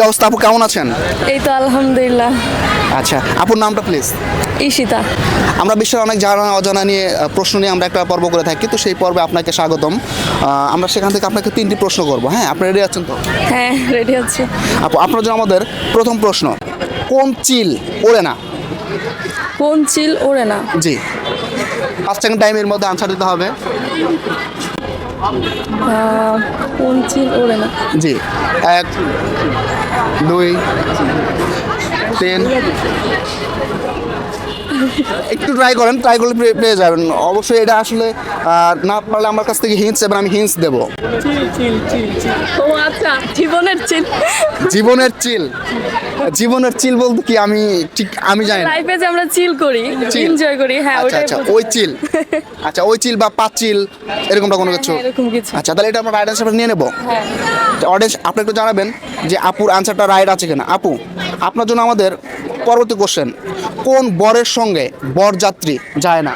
কি অবস্থা? আপু কেমন আছেন? এই তো আলহামদুলিল্লাহ। আচ্ছা আপুর নামটা প্লিজ ঈশিতা। আমরা বিশ্বের অনেক জানা অজানা নিয়ে প্রশ্ন নিয়ে আমরা একটা পর্ব করে থাকি তো সেই পর্বে আপনাকে স্বাগতম। আমরা সেখান থেকে আপনাকে তিনটি প্রশ্ন করব হ্যাঁ? আপনি রেডি আছেন তো? হ্যাঁ রেডি আছি। আপু আপনার জন্য আমাদের প্রথম প্রশ্ন কোন চিল ওড়ে না? কোন চিল ওড়ে না? জি। পাঁচ সেকেন্ড টাইমের মধ্যে আনসার দিতে হবে। আহ, ওড়ে না। জি এক দুই তিন একটু ট্রাই করেন ট্রাই করলে পেয়ে- যাবেন। অবশ্যই এটা আসলে না পারলে আমার কাছ থেকে হিন্টস এবার আমি হিন্টস দেবো। আচ্ছা জীবনের চিল। জীবনের চিল। জীবনের চিল বলতে কি আমি ঠিক আমি জানি লাইফে যে আমরা চিল করি এনজয় করি হ্যাঁ আচ্ছা আচ্ছা ওই চিল। আচ্ছা ওই চিল বা পাঁচ চিল এরকমটা কোনো কিছু? হ্যাঁ, এরকম কিছু। আচ্ছা তাহলে এটা আমরা রাইট আনসারটা নিয়ে নেব। হ্যাঁ। অডিয়েন্স আপনি একটু জানাবেন যে আপুর আনসারটা রাইট আছে কিনা। আপু আপনার জন্য আমাদের পরবর্তী কোশ্চেন কোন বরের সঙ্গে বরযাত্রী যায় না?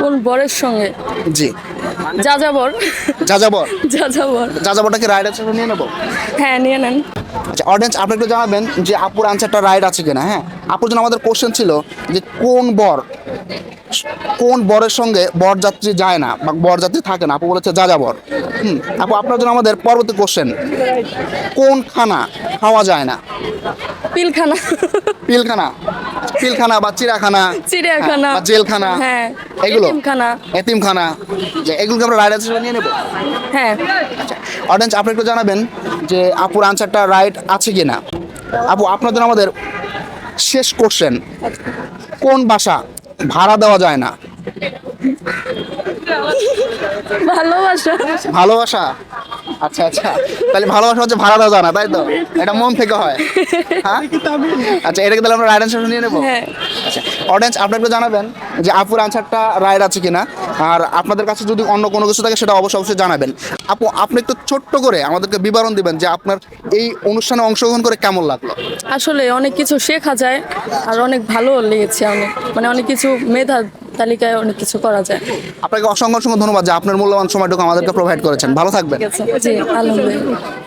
কোন বরের সঙ্গে? জি। যাযাবর। যাযাবর? যা যাবর যা যাবর যা যাবরটাকে রাইট আনসারটা নিয়ে নেব? হ্যাঁ নিয়ে নেন। আচ্ছা অডিয়েন্স আপনি একটু জানাবেন যে আপুর আনসারটা রাইট আছে কিনা হ্যাঁ? আপুর জন্য আমাদের কোশ্চেন ছিল যে কোন বর কোন বরের সঙ্গে বরযাত্রী যায় না বা বরযাত্রী থাকে না? আপু বলেছে যা যাবর হুম আপু আপনার জন্য আমাদের পরবর্তী কোশ্চেন কোন খানা খাওয়া যায় না? পিলখানা। পিলখানা। পিলখানা বা চিড়াখানা চিড়িয়াখানা। বা জেলখানা। হ্যাঁ এগুলো? এতিমখানা। এতিমখানা। যে এগুলোকে আমরা রাইট আনসার নিয়ে নেব? হ্যাঁ। অডিয়েন্স আপনি একটু জানাবেন যে আপুর আনসারটা রাইট আছে কি না আপু জন্য আমাদের শেষ কোশ্চেন কোন বাসা ভাড়া দেওয়া যায় না? ভালোবাসা। ভালোবাসা? আচ্ছা আচ্ছা। তাহলে ভালোবাসা হচ্ছে ভাড়া দেওয়া না তাই তো? এটা মন থেকে হয়। হ্যাঁ? আচ্ছা এটাকে তাহলে আমরা রাইট আনসার নিয়ে নেব? হ্যাঁ। আচ্ছা অডিয়েন্স আপনি একটু জানাবেন যে আপুর আনসারটা রাইট আছে কিনা। আর আপনাদের কাছে যদি অন্য কোনো কিছু থাকে সেটা অবশ্যই অবশ্যই জানাবেন। আপু আপনি একটু ছোট্ট করে আমাদেরকে বিবরণ দিবেন যে আপনার এই অনুষ্ঠানে অংশগ্রহণ করে কেমন লাগল? আসলে অনেক কিছু শেখা যায় আর অনেক ভালো লেগেছে অনেক। মানে অনেক কিছু মেধা তালিকায় অনেক কিছু করা যায়। আপনাকে অসংখ্য অসংখ্য ধন্যবাদ যে আপনার মূল্যবান সময়টুকু আমাদেরকে প্রোভাইড করেছেন। ভালো থাকবেন। জি আলহামদুলিল্লাহ।